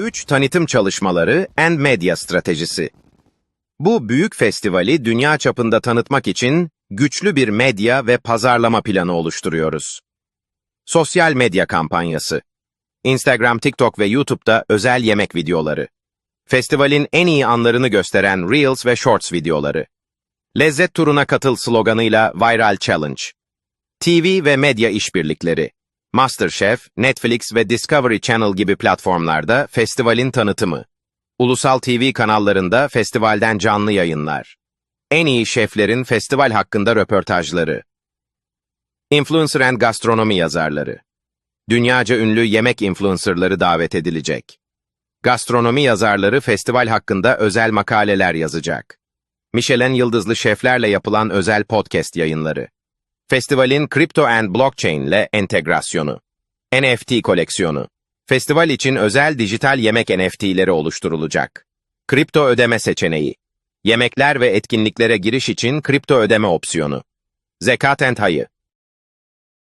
3 tanıtım çalışmaları and medya stratejisi. Bu büyük festivali dünya çapında tanıtmak için güçlü bir medya ve pazarlama planı oluşturuyoruz. Sosyal medya kampanyası. Instagram, TikTok ve YouTube'da özel yemek videoları. Festivalin en iyi anlarını gösteren Reels ve Shorts videoları. Lezzet turuna katıl sloganıyla Viral Challenge. TV ve medya işbirlikleri. MasterChef, Netflix ve Discovery Channel gibi platformlarda festivalin tanıtımı. Ulusal TV kanallarında festivalden canlı yayınlar. En iyi şeflerin festival hakkında röportajları. Influencer and gastronomi yazarları. Dünyaca ünlü yemek influencerları davet edilecek. Gastronomi yazarları festival hakkında özel makaleler yazacak. Michelin yıldızlı şeflerle yapılan özel podcast yayınları. Festivalin Crypto and Blockchain ile entegrasyonu. NFT koleksiyonu. Festival için özel dijital yemek NFT'leri oluşturulacak. Kripto ödeme seçeneği. Yemekler ve etkinliklere giriş için kripto ödeme opsiyonu. Zekat and Hayı.